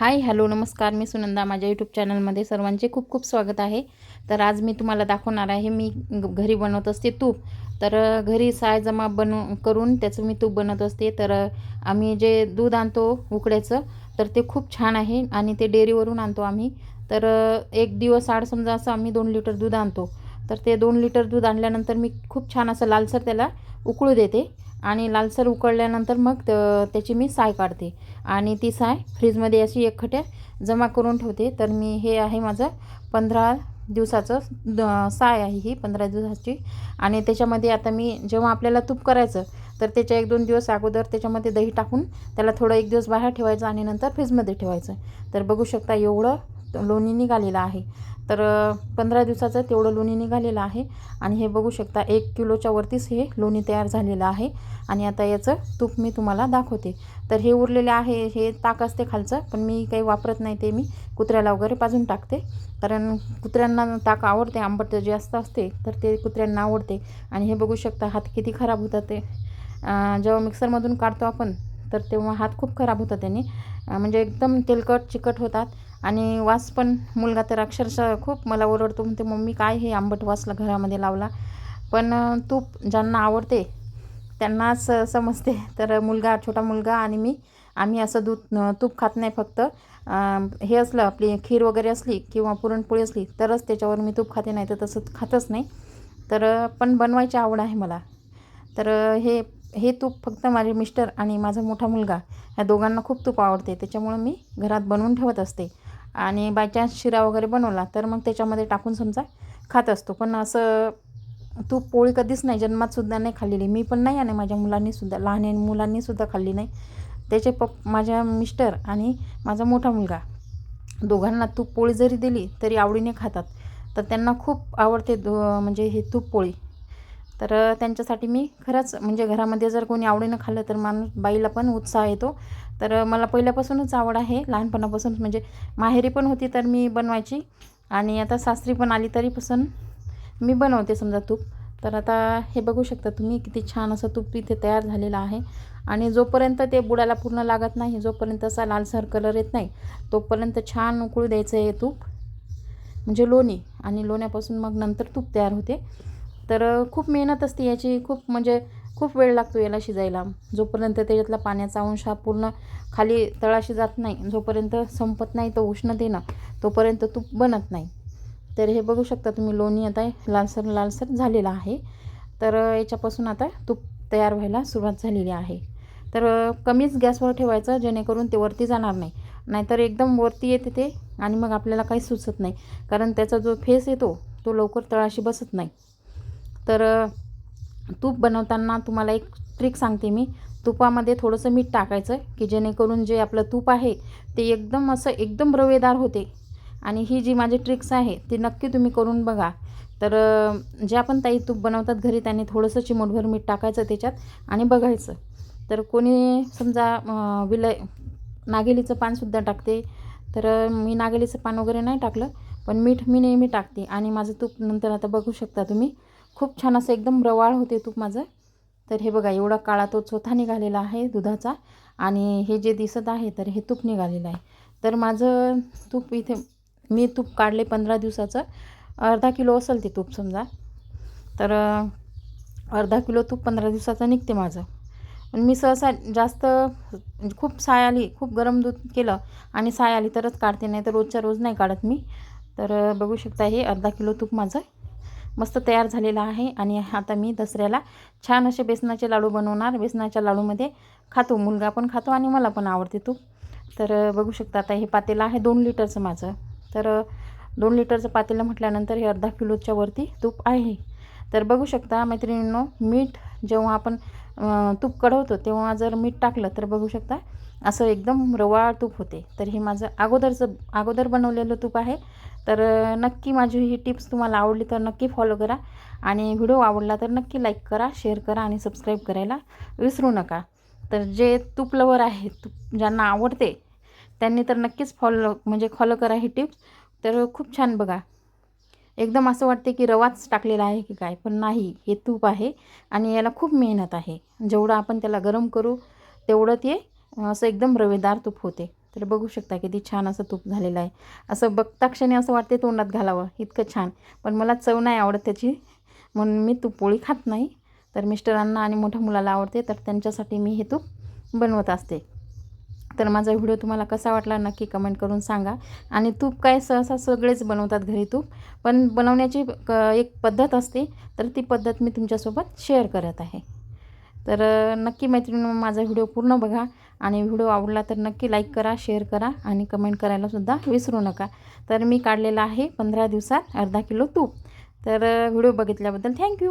Hi hello नमस्कार. मी सुनंदा. माझ्या YouTube चॅनलमध्ये सर्वांचे खूप खूप स्वागत आहे. तर आज मी तुम्हाला दाखवणार आहे मी घरी बनवत असते तूप. तर घरी साय जमा बनव करून त्याचं मी तूप बनवत असते. तर आम्ही जे दूध आणतो उकड्याचं तर ते खूप छान आहे आणि ते डेअरीवरून आणतो आम्ही. तर एक दिवस आड समजा असं आम्ही दोन लिटर दूध आणतो. तर ते दोन लिटर दूध आणल्यानंतर मी खूप छान असं लालसर त्याला उकळू देते. आणि लालसर उकळल्यानंतर मग त- त्याची मी साय काढते. आणि ती साय फ्रीजमध्ये अशी एकखट्या जमा करून ठेवते. तर मी हे आहे माझं पंधरा दिवसाचं द- साय आहे ही पंधरा दिवसाची. आणि त्याच्यामध्ये आता मी जेव्हा आपल्याला तूप करायचं तर त्याच्या एक दोन दिवस अगोदर त्याच्यामध्ये दही टाकून त्याला थोडं एक दिवस बाहेर ठेवायचं आणि नंतर फ्रीजमध्ये ठेवायचं. तर बघू शकता एवढं लोणी निघालेलं आहे. तर पंधरा दिवसाचं तेवढं लोणी निघालेलं आहे. आणि हे बघू शकता एक किलोच्या वरतीच हे लोणी तयार झालेलं आहे. आणि आता याचं तूप मी तुम्हाला दाखवते. तर हे उरलेले आहे हे ताक असते खालचं पण मी काही वापरत नाही ते मी. कुत्र्याला वगैरे पाजून टाकते. कारण कुत्र्यांना ताक आवडते आंबट जे जास्त असते तर ते कुत्र्यांना आवडते. आणि हे बघू शकता हात किती खराब होतात ते. जेव्हा मिक्सरमधून काढतो आपण तर तेव्हा हात खूप खराब होता त्याने. म्हणजे एकदम तेलकट चिकट होतात. आणि वास पण मुलगा तर अक्षरशः खूप मला ओरडतो म्हणते मम्मी काय हे आंबट वासला घरामध्ये लावला? पण तूप ज्यांना आवडते त्यांनाच समजते. तर मुलगा छोटा मुलगा आणि मी आम्ही असं दूध तूप खात नाही फक्त. हे असलं आपली खीर वगैरे असली किंवा पुरणपोळी असली तरच त्याच्यावर मी तूप खाते नाही तर तसं खातच नाही. तर पण बनवायची आवड आहे मला. तर हे हे तूप फक्त माझे मिस्टर आणि माझा मोठा मुलगा ह्या दोघांना खूप तूप आवडते. त्याच्यामुळं मी घरात बनवून ठेवत असते. आणि बाय चान्स शिरा वगैरे बनवला तर मग त्याच्यामध्ये टाकून समजा खात असतो. पण असं तूप पोळी कधीच नाही जन्मातसुद्धा नाही खाल्लेली. मी पण नाही आणि माझ्या मुलांनीसुद्धा लहान मुलांनीसुद्धा खाल्ली नाही. त्याचे पप माझ्या मिस्टर आणि माझा मोठा मुलगा दोघांना तूप पोळी जरी दिली तरी आवडीने खातात. तर त्यांना खूप आवडते दो म्हणजे हे तूप पोळी. तर त्यांच्यासाठी मी खरंच म्हणजे घरामध्ये जर कोणी आवडीनं खाल्लं तर माणूस बाईला पण उत्साह येतो. तर मला पहिल्यापासूनच आवड आहे. लहानपणापासूनच म्हणजे माहेरी पण होती तर मी बनवायची. आणि आता सासरी पण आली तरीपासून मी बनवते समजा तूप. तर आता हे बघू शकता तुम्ही किती छान असं तूप इथे तयार झालेलं आहे. आणि जोपर्यंत ते बुडाला पूर्ण लागत नाही जोपर्यंत असा लालसर कलर येत नाही तोपर्यंत छान उकळू द्यायचं आहे तूप. म्हणजे लोणी. आणि लोण्यापासून मग नंतर तूप तयार होते. तर खूप मेहनत असते याची. खूप म्हणजे खूप वेळ लागतो याला शिजायला. जोपर्यंत त्याच्यातला पाण्याचा अंश हा पूर्ण खाली तळाशी जात नाही जोपर्यंत संपत नाही तो उष्णतेनं तोपर्यंत तूप बनत नाही. तर हे बघू शकता तुम्ही लोणी आता लालसर लालसर झालेला आहे. तर याच्यापासून आता तूप तयार व्हायला सुरुवात झालेली आहे. तर कमीच गॅसवर ठेवायचं जेणेकरून ते वरती जाणार नाही. नाहीतर एकदम वरती येते ते आणि मग आपल्याला काही सुचत नाही. कारण त्याचा जो फेस येतो तो लवकर तळाशी बसत नाही. तर तूप बनवताना तुम्हाला एक ट्रिक सांगते मी. तुपामध्ये थोडंसं मीठ टाकायचं की जेणेकरून जे आपलं तूप आहे ते एकदम असं एकदम रवेदार होते. आणि ही जी माझी ट्रिक्स आहे ती नक्की तुम्ही करून बघा. तर जे आपण ताई तूप बनवतात घरी त्यांनी थोडंसं चिमूटभर मीठ टाकायचं त्याच्यात आणि बघायचं. तर कोणी समजा विलय नागेलीचं पानसुद्धा टाकते. तर मी नागेलीचं पान वगैरे नाही टाकलं पण मीठ मी नेहमी टाकते. आणि माझं तूप नंतर आता बघू शकता तुम्ही. खूप छान असं एकदम रवाळ होते तूप माझं. तर हे बघा एवढा काळा तो चोथा निघालेला आहे दुधाचा आणि हे जे दिसत आहे तर हे तूप निघालेलं आहे. तर माझं तूप इथे मी तूप काढले पंधरा दिवसाचं. अर्धा किलो असेल ते तूप समजा. तर अर्धा किलो तूप पंधरा दिवसाचं निघते माझं. मी सहसा जास्त खूप साय आली खूप गरम दूध केलं आणि साय आली तरच काढते नाही तर रोजच्या रोज नाही काढत मी. तर बघू शकता हे अर्धा किलो तूप माझं. मस्त तयार झालेलं आहे. आणि आता मी दसऱ्याला छान असे बेसनाचे लाडू बनवणार. बेसनाच्या लाडूमध्ये खातो. मुलगा पण खातो आणि मला पण आवडते तूप. तर बघू शकता आता हे पातेलं आहे दोन लिटरचं माझं. तर दोन लिटरचं पातेलं म्हटल्यानंतर हे अर्धा किलोच्या वरती तूप आहे. तर बघू शकता मैत्रिणींनो मीठ जेव्हा आपण तूप कढवतो तेव्हा जर मीठ टाकलं तर बघू शकता असं एकदम रवाळ तूप होते. तर हे माझं अगोदरचं अगोदर बनवलेलं तूप आहे. तर नक्की माझी ही टिप्स तुम्हाला आवडली तर नक्की फॉलो करा. आणि व्हिडिओ आवडला तर नक्की लाईक करा शेअर करा आणि सबस्क्राईब करायला विसरू नका. तर जे तूप लवर आहे तूप ज्यांना आवडते त्यांनी तर नक्कीच फॉलो म्हणजे फॉलो करा ही टिप्स. तर खूप छान बघा. एकदम असं वाटते की रवाच टाकलेला आहे की काय पण नाही हे तूप आहे आणि याला खूप मेहनत आहे. जेवढं आपण त्याला गरम करू तेवढं ते असं एकदम रवेदार तूप होते. तर बघू शकता किती छान असं तूप झालेलं आहे. असं बघता क्षणी असं वाटते तोंडात घालावं इतकं छान. पण मला चव नाही आवडत त्याची म्हणून मी तूप पोळी खात नाही. तर मिस्टरांना आणि मोठ्या मुलाला आवडते तर त्यांच्यासाठी मी हे तूप बनवत असते. तर माझा व्हिडिओ तुम्हाला कसा वाटला नक्की कमेंट करून सांगा. आणि तूप काय सहसा सगळेच बनवतात घरी तूप. पण बनवण्याची क एक पद्धत असते. तर ती पद्धत मी तुमच्यासोबत शेअर करत आहे. तर नक्की मैत्रिणी माझा व्हिडिओ पूर्ण बघा. आणि व्हिडिओ आवडला तर नक्की लाईक करा शेअर करा. आणि कमेंट करायलासुद्धा विसरू नका. तर मी काढलेला आहे पंधरा दिवसात अर्धा किलो तूप. तर व्हिडिओ बघितल्याबद्दल थँक्यू.